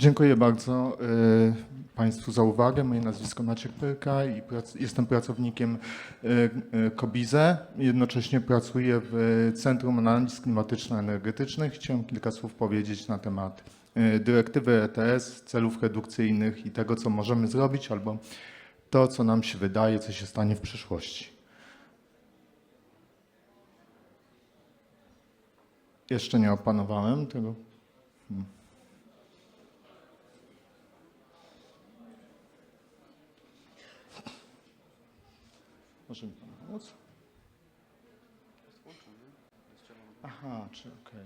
Dziękuję bardzo y, Państwu za uwagę. Moje nazwisko Maciek Pyrka i prac, jestem pracownikiem y, y, Kobize. Jednocześnie pracuję w Centrum Analiz Klimatyczno-Energetycznych. Chciałem kilka słów powiedzieć na temat dyrektywy ETS, celów redukcyjnych i tego, co możemy zrobić, albo to, co nam się wydaje, co się stanie w przyszłości. Jeszcze nie opanowałem tego. Może mi pan pomóc? Aha, czy okej.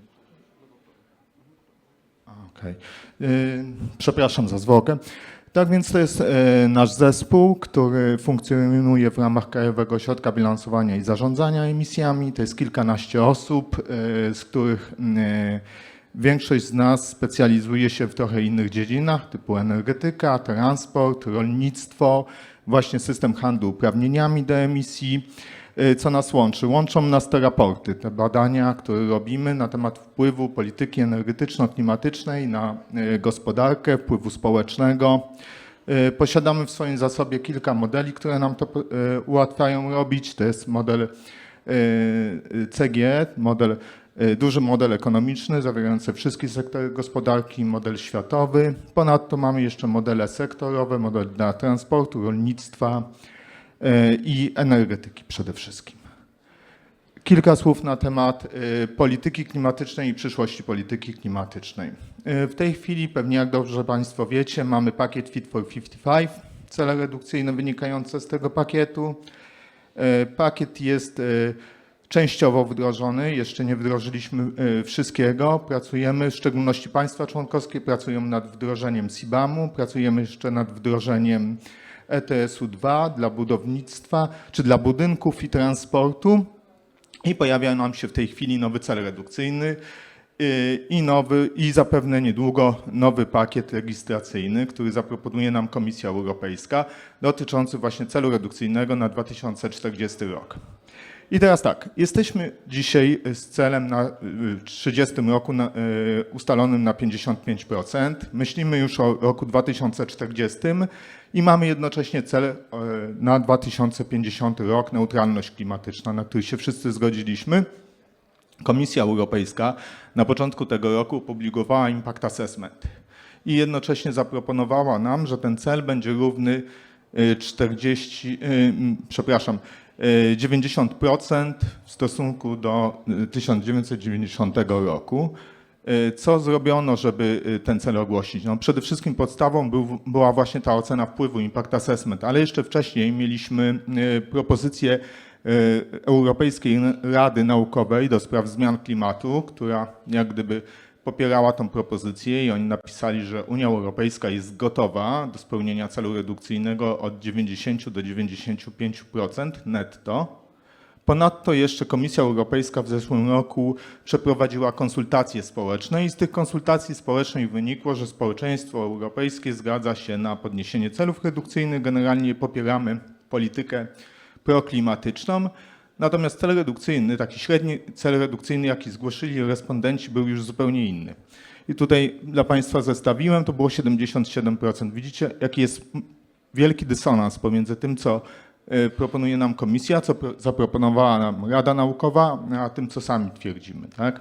A, Okej. Y, Przepraszam za zwłokę. Tak więc to jest e, nasz zespół, który funkcjonuje w ramach Krajowego Ośrodka Bilansowania i Zarządzania Emisjami. To jest kilkanaście osób, e, z których e, większość z nas specjalizuje się w trochę innych dziedzinach, typu energetyka, transport, rolnictwo, właśnie system handlu uprawnieniami do emisji. Y, Co nas łączy? Łączą nas te raporty, te badania, które robimy na temat wpływu polityki energetyczno-klimatycznej na y, gospodarkę, wpływu społecznego. Y, Posiadamy w swoim zasobie kilka modeli, które nam to ułatwiają robić. To jest model CGE, model, duży model ekonomiczny zawierający wszystkie sektory gospodarki, model światowy. Ponadto mamy jeszcze modele sektorowe, model dla transportu, rolnictwa, e, i energetyki przede wszystkim. Kilka słów na temat e, polityki klimatycznej i przyszłości polityki klimatycznej. W tej chwili, pewnie jak dobrze Państwo wiecie, mamy pakiet Fit for 55, cele redukcyjne wynikające z tego pakietu. Pakiet jest częściowo wdrożony, jeszcze nie wdrożyliśmy e, wszystkiego. Pracujemy, w szczególności państwa członkowskie pracują nad wdrożeniem CBAM-u, pracujemy jeszcze nad wdrożeniem ETS-u 2 dla budownictwa czy dla budynków i transportu. I pojawia nam się w tej chwili nowy cel redukcyjny yy, i nowy i zapewne niedługo nowy pakiet legislacyjny, który zaproponuje nam Komisja Europejska dotyczący właśnie celu redukcyjnego na 2040 rok. I teraz tak, jesteśmy dzisiaj z celem na y, 30 roku na, y, ustalonym na 55%. Myślimy już o roku 2040 i mamy jednocześnie cel y, na 2050 rok, neutralność klimatyczna, na który się wszyscy zgodziliśmy. Komisja Europejska na początku tego roku opublikowała Impact Assessment i jednocześnie zaproponowała nam, że ten cel będzie równy y, 40, y, mm, przepraszam, 90% w stosunku do y, 1990 roku. Y, Co zrobiono, żeby ten cel ogłosić? No, przede wszystkim podstawą był, była właśnie ta ocena wpływu, impact assessment, ale jeszcze wcześniej mieliśmy propozycję Europejskiej Rady Naukowej do spraw zmian klimatu, która jak gdyby popierała tą propozycję i oni napisali, że Unia Europejska jest gotowa do spełnienia celu redukcyjnego od 90 do 95% netto. Ponadto jeszcze Komisja Europejska w zeszłym roku przeprowadziła konsultacje społeczne i z tych konsultacji społecznych wynikło, że społeczeństwo europejskie zgadza się na podniesienie celów redukcyjnych. Generalnie popieramy politykę proklimatyczną. Natomiast cel redukcyjny, taki średni cel redukcyjny, jaki zgłosili respondenci, był już zupełnie inny. I tutaj dla Państwa zestawiłem, to było 77%. Widzicie, jaki jest wielki dysonans pomiędzy tym, co y, proponuje nam komisja, co pro- zaproponowała nam Rada Naukowa, a tym, co sami twierdzimy. Tak?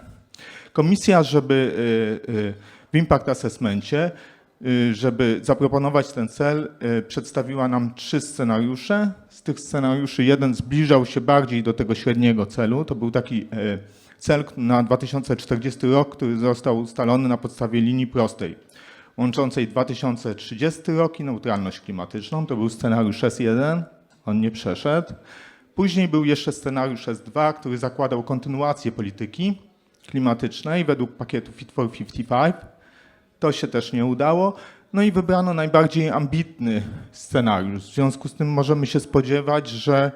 Komisja, żeby y, y, w Impact Assessmencie, y, żeby zaproponować ten cel, y, przedstawiła nam trzy scenariusze. Z tych scenariuszy jeden zbliżał się bardziej do tego średniego celu. To był taki y, cel na 2040 rok, który został ustalony na podstawie linii prostej, łączącej 2030 rok i neutralność klimatyczną. To był scenariusz S1, on nie przeszedł. Później był jeszcze scenariusz S2, który zakładał kontynuację polityki klimatycznej według pakietu Fit for 55. To się też nie udało. No i wybrano najbardziej ambitny scenariusz. W związku z tym możemy się spodziewać, że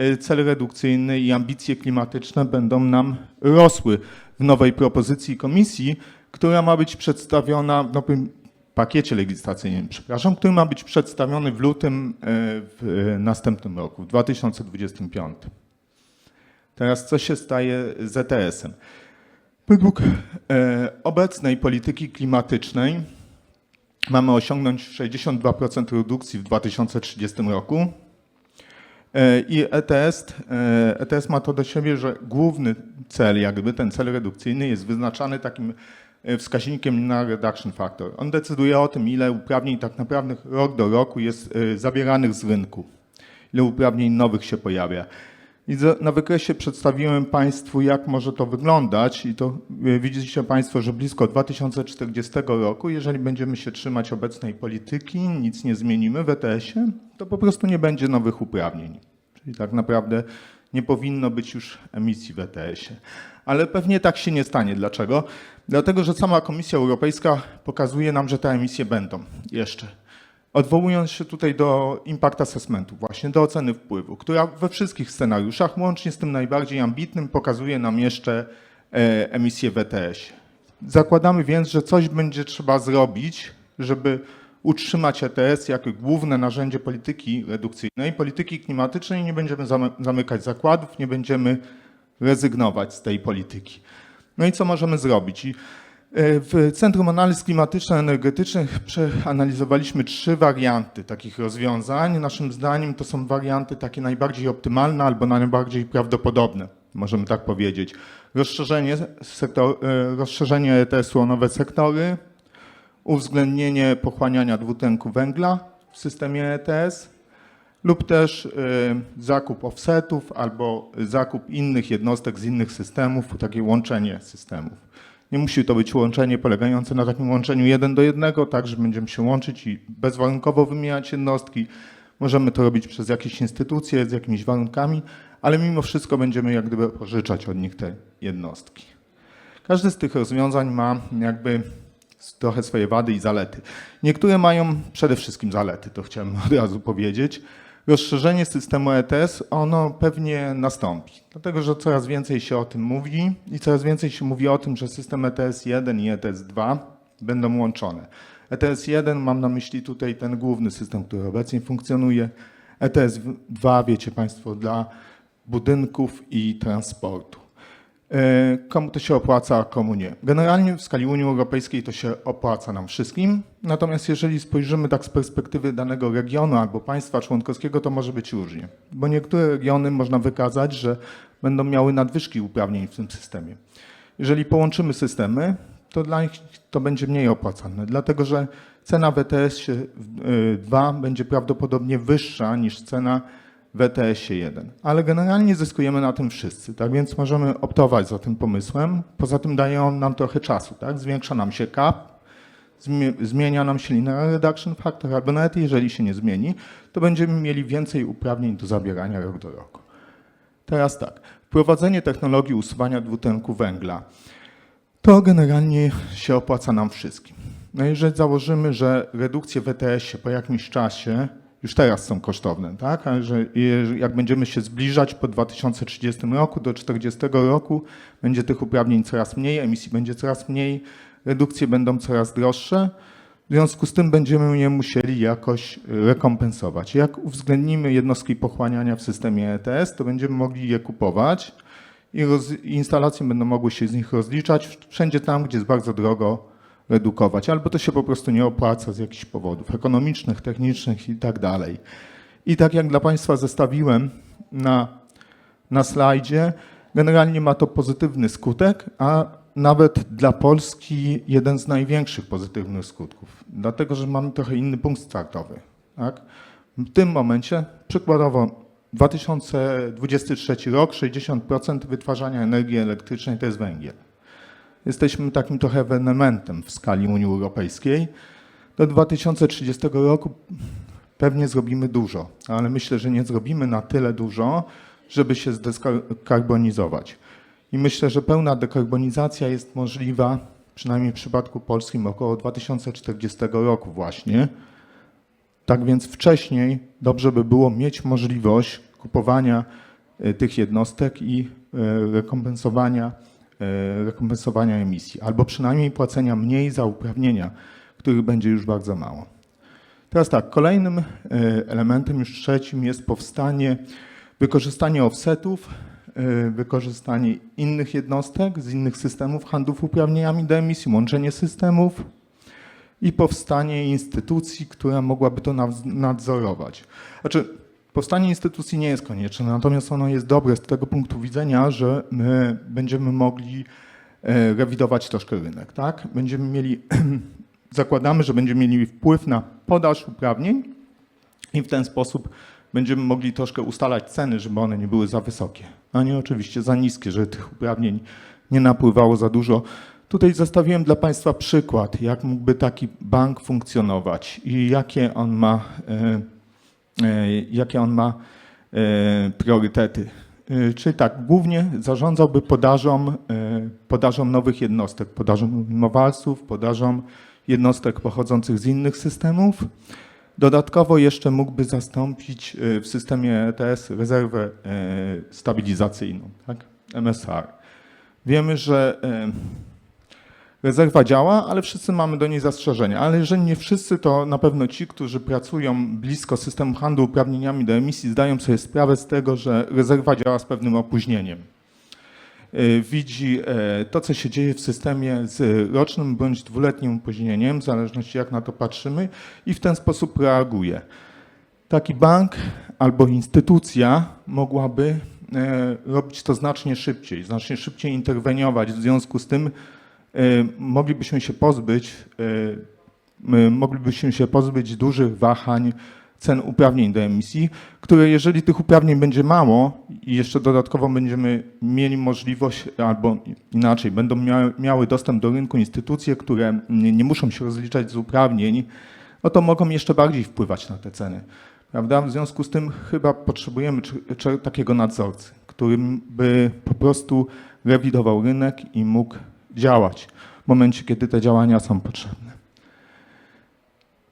y, cel redukcyjny i ambicje klimatyczne będą nam rosły w nowej propozycji komisji, która ma być przedstawiona w nowym pakiecie legislacyjnym, przepraszam, który ma być przedstawiony w lutym y, w y, następnym roku, w 2025. Teraz co się staje z ETS-em? Według e, obecnej polityki klimatycznej mamy osiągnąć 62% redukcji w 2030 roku. E, I ETS, e, ETS ma to do siebie, że główny cel, jakby ten cel redukcyjny jest wyznaczany takim e, wskaźnikiem na reduction factor. On decyduje o tym, ile uprawnień tak naprawdę rok do roku jest e, zabieranych z rynku, ile uprawnień nowych się pojawia. I na wykresie przedstawiłem Państwu, jak może to wyglądać i to e, widzicie Państwo, że blisko 2040 roku, jeżeli będziemy się trzymać obecnej polityki, nic nie zmienimy w ETS-ie, to po prostu nie będzie nowych uprawnień. Czyli tak naprawdę nie powinno być już emisji w ETS-ie. Ale pewnie tak się nie stanie. Dlaczego? Dlatego, że sama Komisja Europejska pokazuje nam, że te emisje będą jeszcze. Odwołując się tutaj do impact assessmentu, właśnie do oceny wpływu, która we wszystkich scenariuszach, łącznie z tym najbardziej ambitnym, pokazuje nam jeszcze e, emisję w ETS. Zakładamy więc, że coś będzie trzeba zrobić, żeby utrzymać ETS jako główne narzędzie polityki redukcyjnej, polityki klimatycznej. Nie będziemy zamy- zamykać zakładów, nie będziemy rezygnować z tej polityki. No i co możemy zrobić? E, w Centrum Analiz Klimatyczno-Energetycznych przeanalizowaliśmy trzy warianty takich rozwiązań. Naszym zdaniem to są warianty takie najbardziej optymalne albo najbardziej prawdopodobne, możemy tak powiedzieć. Rozszerzenie, sektor, e, rozszerzenie ETS-u o nowe sektory, uwzględnienie pochłaniania dwutlenku węgla w systemie ETS lub też y, zakup offsetów albo zakup innych jednostek z innych systemów, takie łączenie systemów. Nie musi to być łączenie polegające na takim łączeniu jeden do jednego, tak, że będziemy się łączyć i bezwarunkowo wymieniać jednostki. Możemy to robić przez jakieś instytucje z jakimiś warunkami, ale mimo wszystko będziemy jak gdyby pożyczać od nich te jednostki. Każde z tych rozwiązań ma jakby trochę swoje wady i zalety. Niektóre mają przede wszystkim zalety, to chciałem od razu powiedzieć. Rozszerzenie systemu ETS, ono pewnie nastąpi, dlatego że coraz więcej się o tym mówi i coraz więcej się mówi o tym, że system ETS 1 i ETS 2 będą łączone. ETS 1 mam na myśli tutaj ten główny system, który obecnie funkcjonuje. ETS 2, wiecie Państwo, dla budynków i transportu. E, Komu to się opłaca, a komu nie. Generalnie w skali Unii Europejskiej to się opłaca nam wszystkim. Natomiast jeżeli spojrzymy tak z perspektywy danego regionu albo państwa członkowskiego, to może być różnie. Bo niektóre regiony można wykazać, że będą miały nadwyżki uprawnień w tym systemie. Jeżeli połączymy systemy, to dla nich to będzie mniej opłacalne, dlatego że cena w ETS 2 będzie prawdopodobnie wyższa niż cena w ETS 1. Ale generalnie zyskujemy na tym wszyscy, tak więc możemy optować za tym pomysłem. Poza tym daje on nam trochę czasu, tak? Zwiększa nam się cap, zmie- zmienia nam się linear reduction factor, albo nawet jeżeli się nie zmieni, to będziemy mieli więcej uprawnień do zabierania rok do roku. Teraz tak, wprowadzenie technologii usuwania dwutlenku węgla. To generalnie się opłaca nam wszystkim. No jeżeli założymy, że redukcje w ETS-ie po jakimś czasie już teraz są kosztowne, tak? A że jak będziemy się zbliżać po 2030 roku do 40 roku, będzie tych uprawnień coraz mniej, emisji będzie coraz mniej, redukcje będą coraz droższe. W związku z tym będziemy je musieli jakoś rekompensować. Jak uwzględnimy jednostki pochłaniania w systemie ETS, to będziemy mogli je kupować i instalacje będą mogły się z nich rozliczać wszędzie tam, gdzie jest bardzo drogo redukować, albo to się po prostu nie opłaca z jakichś powodów ekonomicznych, technicznych i tak dalej. I tak jak dla Państwa zestawiłem na, na slajdzie, generalnie ma to pozytywny skutek, a nawet dla Polski jeden z największych pozytywnych skutków, dlatego że mamy trochę inny punkt startowy. Tak? W tym momencie, przykładowo 2023 rok, 60% wytwarzania energii elektrycznej to jest węgiel. Jesteśmy takim trochę ewenementem w skali Unii Europejskiej. Do 2030 roku pewnie zrobimy dużo, ale myślę, że nie zrobimy na tyle dużo, żeby się zdekarbonizować. I myślę, że pełna dekarbonizacja jest możliwa, przynajmniej w przypadku polskim, około 2040 roku właśnie. Tak więc wcześniej dobrze by było mieć możliwość kupowania e, tych jednostek i e, rekompensowania, rekompensowania emisji, albo przynajmniej płacenia mniej za uprawnienia, których będzie już bardzo mało. Teraz tak, kolejnym e, elementem, już trzecim, jest powstanie, wykorzystanie offsetów, e, wykorzystanie innych jednostek z innych systemów handlów uprawnieniami do emisji, łączenie systemów, i powstanie instytucji, która mogłaby to nadzorować. Znaczy, powstanie instytucji nie jest konieczne, natomiast ono jest dobre z tego punktu widzenia, że my będziemy mogli e, rewidować troszkę rynek, tak? Będziemy mieli, zakładamy, że będziemy mieli wpływ na podaż uprawnień i w ten sposób będziemy mogli troszkę ustalać ceny, żeby one nie były za wysokie, a nie oczywiście za niskie, żeby tych uprawnień nie napływało za dużo. Tutaj zostawiłem dla Państwa przykład, jak mógłby taki bank funkcjonować i jakie on ma, e, jakie on ma e, priorytety. E, Czyli tak, głównie zarządzałby podażą, e, podażą nowych jednostek, podażą innowalców, podażą jednostek pochodzących z innych systemów. Dodatkowo jeszcze mógłby zastąpić e, w systemie ETS rezerwę e, stabilizacyjną, tak? MSR. Wiemy, że e, rezerwa działa, ale wszyscy mamy do niej zastrzeżenia. Ale jeżeli nie wszyscy, to na pewno ci, którzy pracują blisko systemu handlu uprawnieniami do emisji, zdają sobie sprawę z tego, że rezerwa działa z pewnym opóźnieniem. E, Widzi e, to, co się dzieje w systemie z rocznym bądź dwuletnim opóźnieniem, w zależności jak na to patrzymy, i w ten sposób reaguje. Taki bank albo instytucja mogłaby e, robić to znacznie szybciej, znacznie szybciej interweniować. W związku z tym moglibyśmy się pozbyć, e, moglibyśmy się pozbyć dużych wahań cen uprawnień do emisji, które jeżeli tych uprawnień będzie mało i jeszcze dodatkowo będziemy mieli możliwość, albo inaczej, będą miały, dostęp do rynku instytucje, które nie, muszą się rozliczać z uprawnień, no to mogą jeszcze bardziej wpływać na te ceny. Prawda? W związku z tym chyba potrzebujemy takiego nadzorcy, który by po prostu rewidował rynek i mógł działać w momencie, kiedy te działania są potrzebne.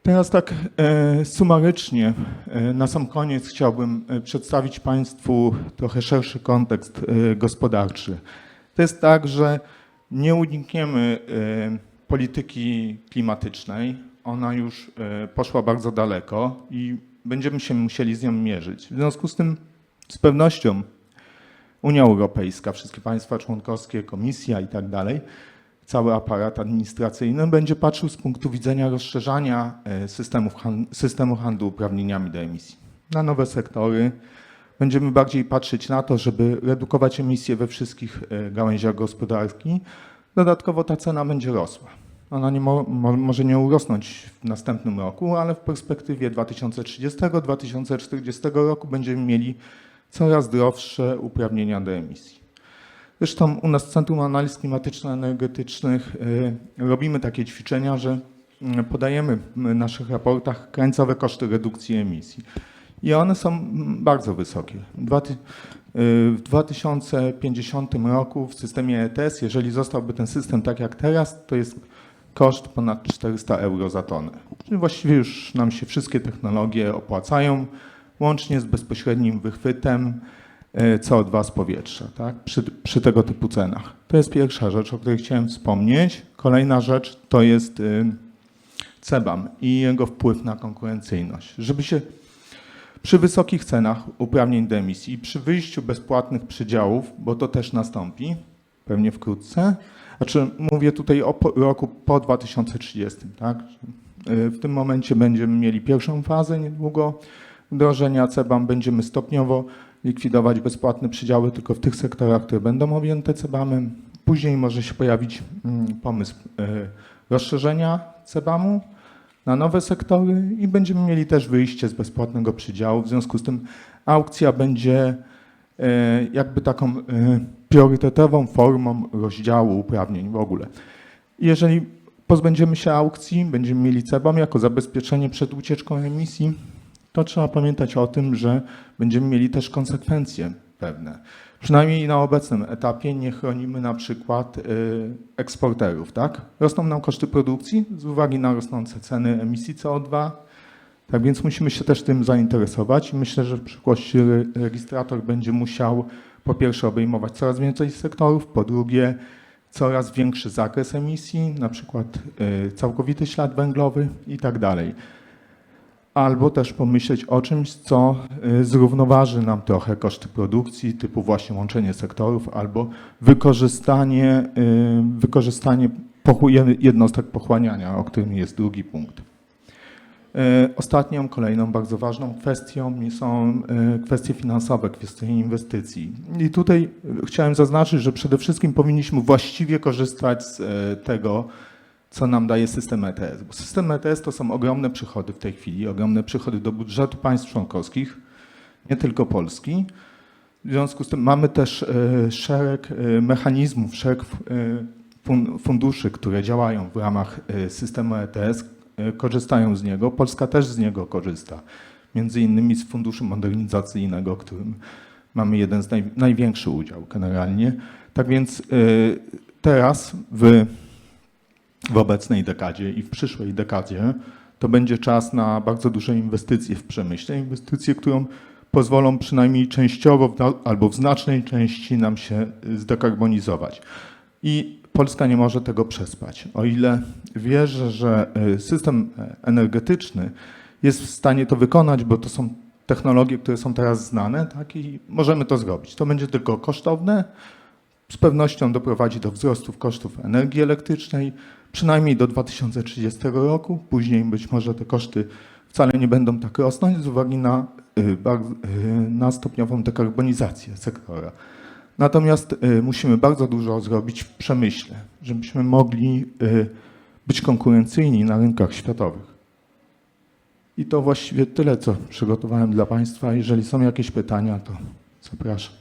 Teraz tak e, sumarycznie, e, na sam koniec chciałbym e, przedstawić Państwu trochę szerszy kontekst e, gospodarczy. To jest tak, że nie unikniemy e, polityki klimatycznej. Ona już e, poszła bardzo daleko i będziemy się musieli z nią mierzyć. W związku z tym z pewnością Unia Europejska, wszystkie państwa członkowskie, komisja i tak dalej, cały aparat administracyjny będzie patrzył z punktu widzenia rozszerzania e, systemu handlu uprawnieniami do emisji na nowe sektory. Będziemy bardziej patrzeć na to, żeby redukować emisje we wszystkich e, gałęziach gospodarki. Dodatkowo ta cena będzie rosła. Ona nie mo- mo- może nie urosnąć w następnym roku, ale w perspektywie 2030-2040 roku będziemy mieli coraz zdrowsze uprawnienia do emisji. Zresztą u nas w Centrum Analiz Klimatyczno-Energetycznych y, robimy takie ćwiczenia, że y, podajemy w naszych raportach krańcowe koszty redukcji emisji. I one są mm, bardzo wysokie. Y, W 2050 roku w systemie ETS, jeżeli zostałby ten system tak jak teraz, to jest koszt ponad 400 euro za tonę. Czyli właściwie już nam się wszystkie technologie opłacają, łącznie z bezpośrednim wychwytem e, CO2 z powietrza, tak? przy, przy tego typu cenach. To jest pierwsza rzecz, o której chciałem wspomnieć. Kolejna rzecz to jest y, CBAM i jego wpływ na konkurencyjność. Żeby się przy wysokich cenach uprawnień do emisji i przy wyjściu bezpłatnych przydziałów, bo to też nastąpi pewnie wkrótce, znaczy mówię tutaj o roku po 2030, tak? Y, W tym momencie będziemy mieli pierwszą fazę niedługo wdrożenia CBAM, będziemy stopniowo likwidować bezpłatne przydziały tylko w tych sektorach, które będą objęte CBAM-em. Później może się pojawić mm, pomysł y, rozszerzenia CBAM-u na nowe sektory i będziemy mieli też wyjście z bezpłatnego przydziału. W związku z tym aukcja będzie e, jakby taką e, priorytetową formą rozdziału uprawnień w ogóle. Jeżeli pozbędziemy się aukcji, będziemy mieli CBAM jako zabezpieczenie przed ucieczką emisji, to trzeba pamiętać o tym, że będziemy mieli też konsekwencje pewne. Przynajmniej na obecnym etapie nie chronimy na przykład y, eksporterów. Tak? Rosną nam koszty produkcji z uwagi na rosnące ceny emisji CO2. Tak więc musimy się też tym zainteresować i myślę, że w przyszłości re- rejestrator będzie musiał po pierwsze obejmować coraz więcej sektorów, po drugie coraz większy zakres emisji, na przykład y, całkowity ślad węglowy i tak dalej albo też pomyśleć o czymś, co y, zrównoważy nam trochę koszty produkcji, typu właśnie łączenie sektorów, albo wykorzystanie, y, wykorzystanie jednostek pochłaniania, o którym jest drugi punkt. E, Ostatnią, kolejną bardzo ważną kwestią są kwestie finansowe, kwestie inwestycji. I tutaj chciałem zaznaczyć, że przede wszystkim powinniśmy właściwie korzystać z tego, co nam daje system ETS. Bo system ETS to są ogromne przychody w tej chwili, ogromne przychody do budżetu państw członkowskich, nie tylko Polski. W związku z tym mamy też e, szereg e, mechanizmów, szereg e, fun- funduszy, które działają w ramach systemu ETS, korzystają z niego. Polska też z niego korzysta. Między innymi z funduszu modernizacyjnego, którym mamy jeden z naj, największy udział generalnie. Tak więc teraz w, w obecnej dekadzie i w przyszłej dekadzie to będzie czas na bardzo duże inwestycje w przemyśle, inwestycje, którą pozwolą przynajmniej częściowo albo w znacznej części nam się y, zdekarbonizować. I Polska nie może tego przespać. O ile wierzę, że y, system e, energetyczny jest w stanie to wykonać, bo to są technologie, które są teraz znane, tak, i możemy to zrobić. To będzie tylko kosztowne, z pewnością doprowadzi do wzrostów kosztów energii elektrycznej, przynajmniej do 2030 roku. Później być może te koszty wcale nie będą tak rosnąć z uwagi na, y, y, na stopniową dekarbonizację sektora. Natomiast y, musimy bardzo dużo zrobić w przemyśle, żebyśmy mogli być konkurencyjni na rynkach światowych. I to właściwie tyle, co przygotowałem dla Państwa. Jeżeli są jakieś pytania, to zapraszam.